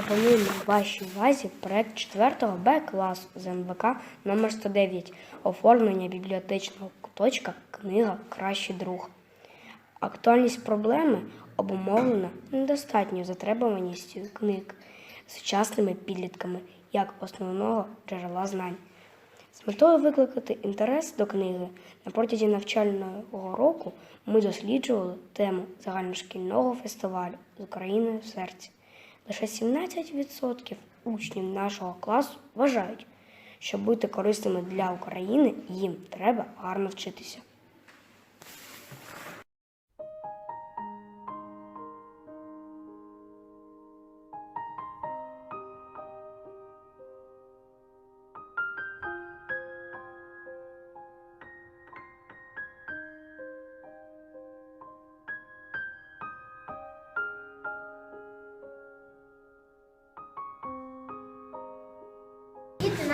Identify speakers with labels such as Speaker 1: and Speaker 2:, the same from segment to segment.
Speaker 1: Пропонуємо вашій увазі проект 4 Б класу з НВК номер 109 оформлення бібліотечного куточка Книга Кращий друг. Актуальність проблеми обумовлена недостатньою затребуваністю книг сучасними підлітками як основного джерела знань. З метою викликати інтерес до книги на протязі навчального року ми досліджували тему загальношкільного фестивалю з Україною в серці. Лише 17% учнів нашого класу вважають, що бути корисними для України їм треба гарно вчитися.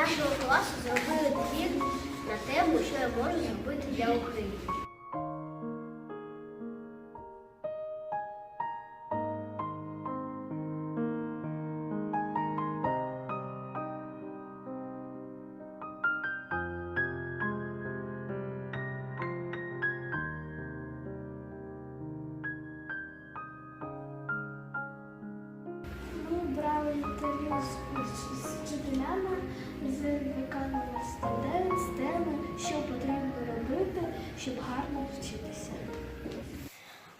Speaker 2: Нашого класу зробили твір на тему, що я можу зробити для України.
Speaker 3: Щоб гарно вчитися.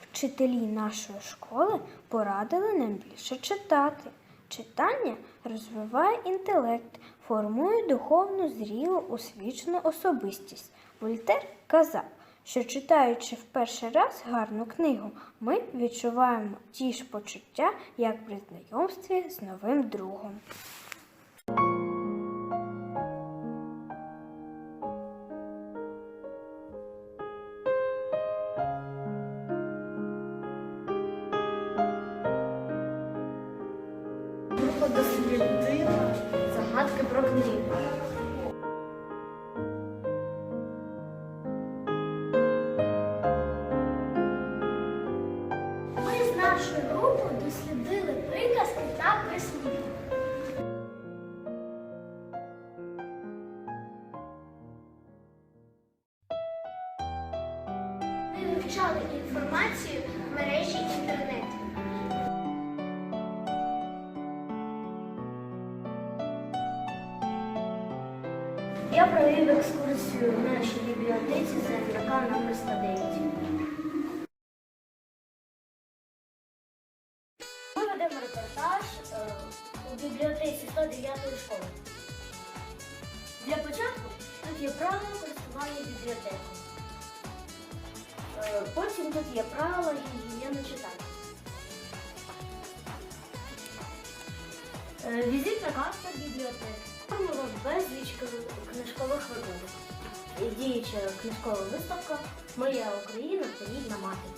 Speaker 3: Вчителі нашої школи порадили нам більше читати. Читання розвиває інтелект, формує духовну зрілу освічену особистість. Вольтер казав, що читаючи в перший раз гарну книгу, ми відчуваємо ті ж почуття, як при знайомстві з новим другом. Вивчали інформацію в мережі інтернет.
Speaker 2: Я провів екскурсію в нашій бібліотеці з НВК номер 109. Ми ведемо репортаж е, у бібліотеці 109 школи. Для початку тут є правила користування бібліотекою. Е, Потім тут є правила гігієни читання. Е, Візитна карта бібліотеки. Там безліч кни- книжкових виробів. І Діюча книжкова виставка Моя Україна та рідна мати.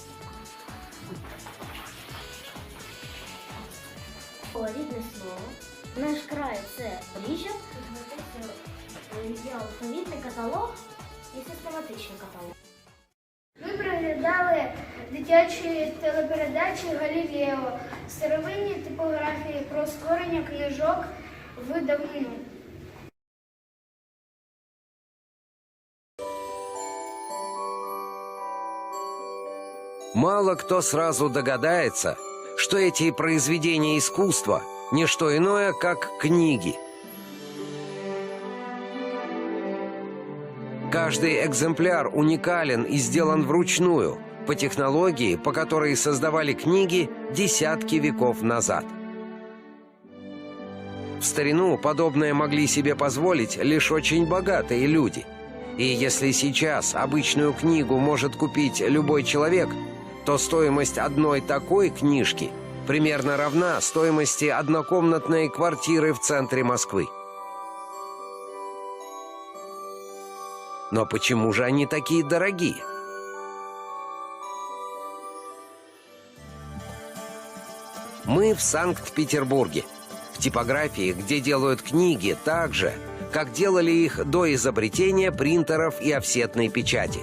Speaker 2: О, Рідне слово. Наш край це Ріжа. Знаходиться, е, Є алфавітний каталог і систематичний каталог.
Speaker 3: Ми приглядали дитячі телепередачі Галілео, старовинні типографії про створення книжок в давнину.
Speaker 4: Мало кто сразу догадается, что эти произведения искусства – не что иное, как книги. Каждый экземпляр уникален и сделан вручную, по технологии, по которой создавали книги десятки веков назад. В старину подобное могли себе позволить лишь очень богатые люди. И если сейчас обычную книгу может купить любой человек, то стоимость одной такой книжки примерно равна стоимости однокомнатной квартиры в центре Москвы. Но почему же они такие дорогие? Мы в Санкт-Петербурге, в типографии, где делают книги так же, как делали их до изобретения принтеров и офсетной печати.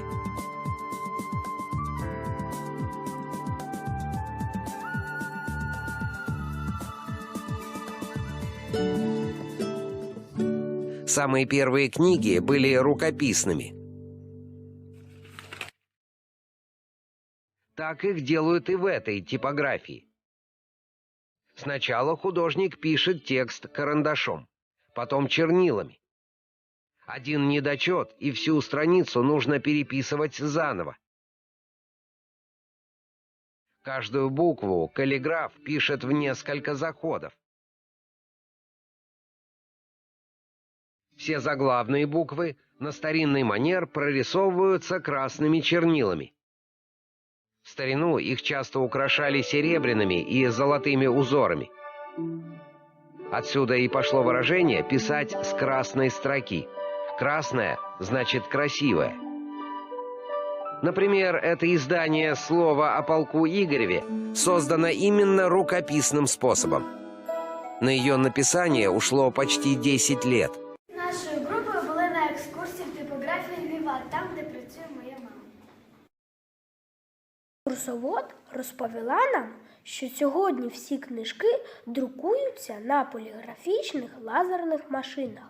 Speaker 4: Самые первые книги были рукописными. Так их делают и в этой типографии. Сначала художник пишет текст карандашом, потом чернилами. Один недочет, и всю страницу нужно переписывать заново. Каждую букву каллиграф пишет в несколько заходов. Все заглавные буквы на старинный манер прорисовываются красными чернилами. В старину их часто украшали серебряными и золотыми узорами. Отсюда и пошло выражение «писать с красной строки». Красная значит красивая. Например, это издание «Слово о полку Игореве» создано именно рукописным способом. На ее написание ушло почти 10 лет.
Speaker 3: Розповіла нам, що сьогодні всі книжки друкуються на поліграфічних лазерних машинах.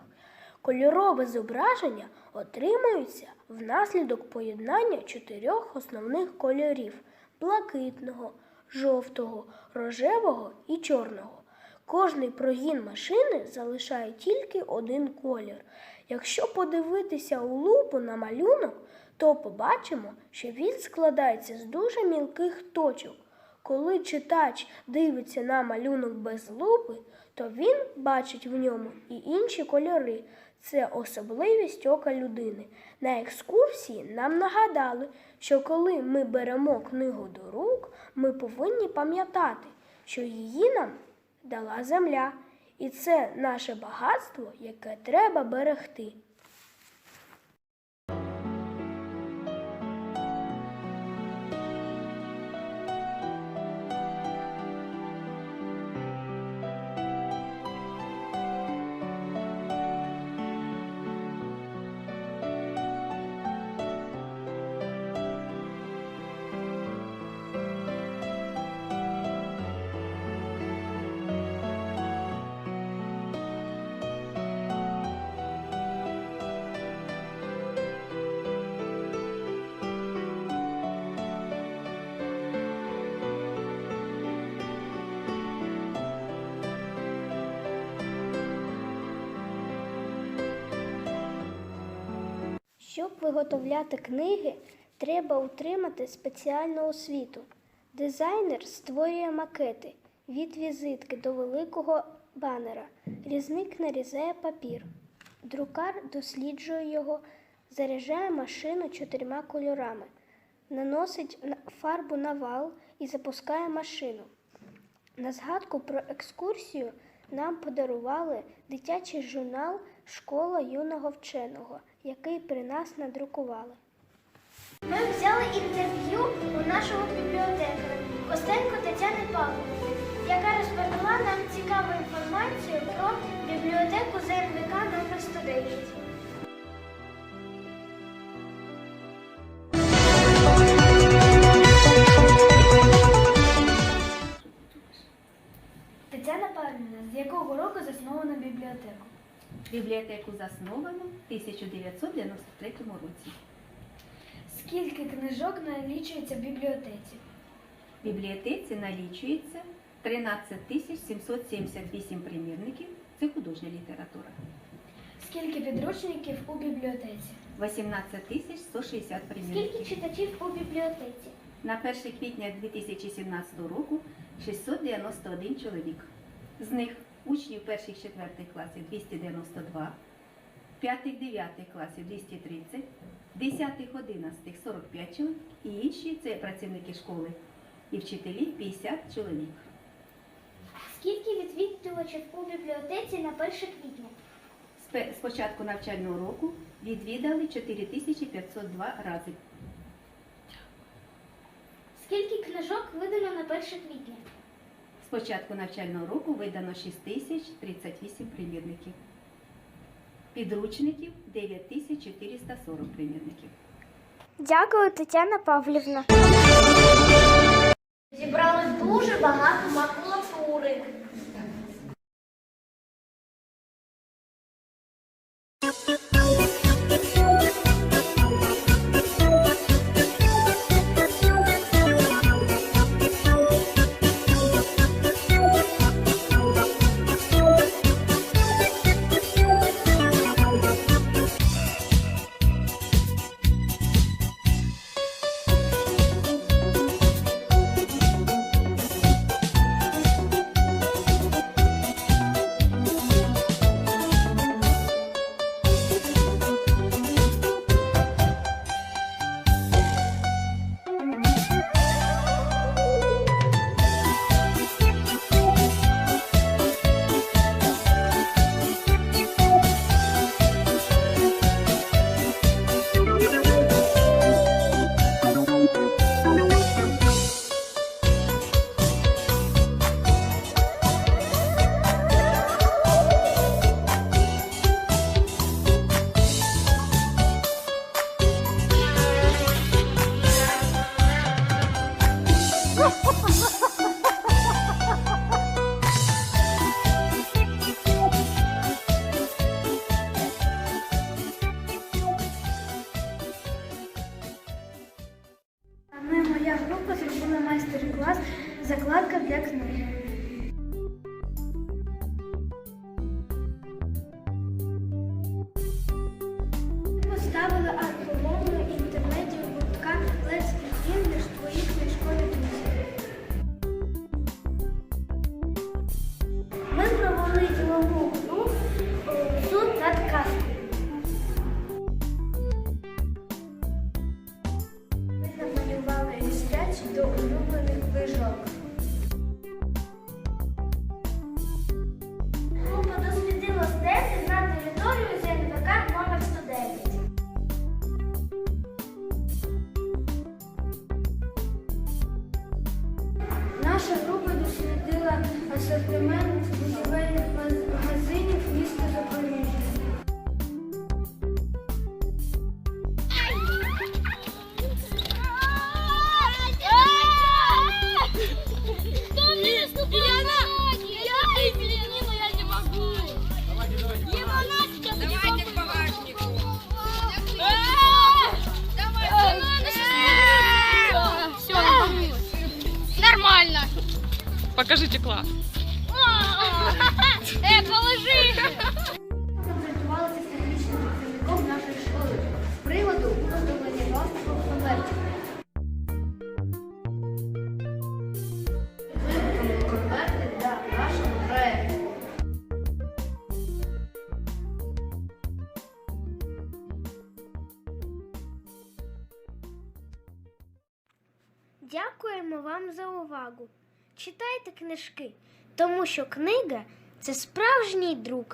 Speaker 3: Кольорове зображення отримується внаслідок поєднання чотирьох основних кольорів блакитного, жовтого, рожевого і чорного. Кожний прогін машини залишає тільки один колір. Якщо подивитися у лупу на малюнок, то побачимо, що він складається з дуже мілких точок. Коли читач дивиться на малюнок без лупи, то він бачить в ньому і інші кольори. Це особливість ока людини. На екскурсії нам нагадали, що коли ми беремо книгу до рук, ми повинні пам'ятати, що її нам дала земля, і це наше багатство, яке треба берегти. Виготовляти книги, треба утримати спеціальну освіту. Дизайнер створює макети від візитки до великого банера. Різник нарізає папір. Друкар досліджує його, заряджає машину чотирма кольорами, наносить фарбу на вал і запускає машину. На згадку про екскурсію нам подарували дитячий журнал Школа юного вченого, який при нас надрукували.
Speaker 2: Ми взяли інтерв'ю у нашого бібліотекаря Костенко Тетяни Павловни, яка розповіла нам цікаву інформацію про бібліотеку ЗМВК номер 109.
Speaker 5: Бібліотеку засновано в 1993 році.
Speaker 2: Скільки книжок налічується в бібліотеці?
Speaker 5: В бібліотеці налічується 13 778 примірників. Це художня література.
Speaker 2: Скільки підручників у бібліотеці?
Speaker 5: 18 тисяч 160
Speaker 2: Скільки
Speaker 5: примірників.
Speaker 2: читачів у бібліотеці?
Speaker 5: На 1 квітня 2017 року 691 чоловік. З них учнів перших четвертих класів 292, п'ятих дев'ятих класів 230, десятих одинадцятих 45 чоловік і інші це працівники школи і вчителі 50 чоловік.
Speaker 2: Скільки відвідувачів у бібліотеці на 1 квітня?
Speaker 5: З початку навчального року відвідали 4502 рази.
Speaker 2: Скільки книжок видано на 1 квітня?
Speaker 5: З початку навчального року видано 6038 примірників. Підручників 9440 примірників.
Speaker 3: Дякую, Тетяна Павлівна.
Speaker 2: Зібрали дуже багато макулатури.
Speaker 3: Thank you. для книг. Наша група дослідила асортимент будівельних магазинів міста Запоріжжя.
Speaker 6: Покажите класс.
Speaker 2: Э, положи.
Speaker 3: консультувалися з технічним працівником нашої школи з приводу виготовлення пластикових конвертів. Виготовили конверти для нашого проекту.
Speaker 7: Дякуємо вам за увагу. Читайте книжки, тому що книга це справжній друг.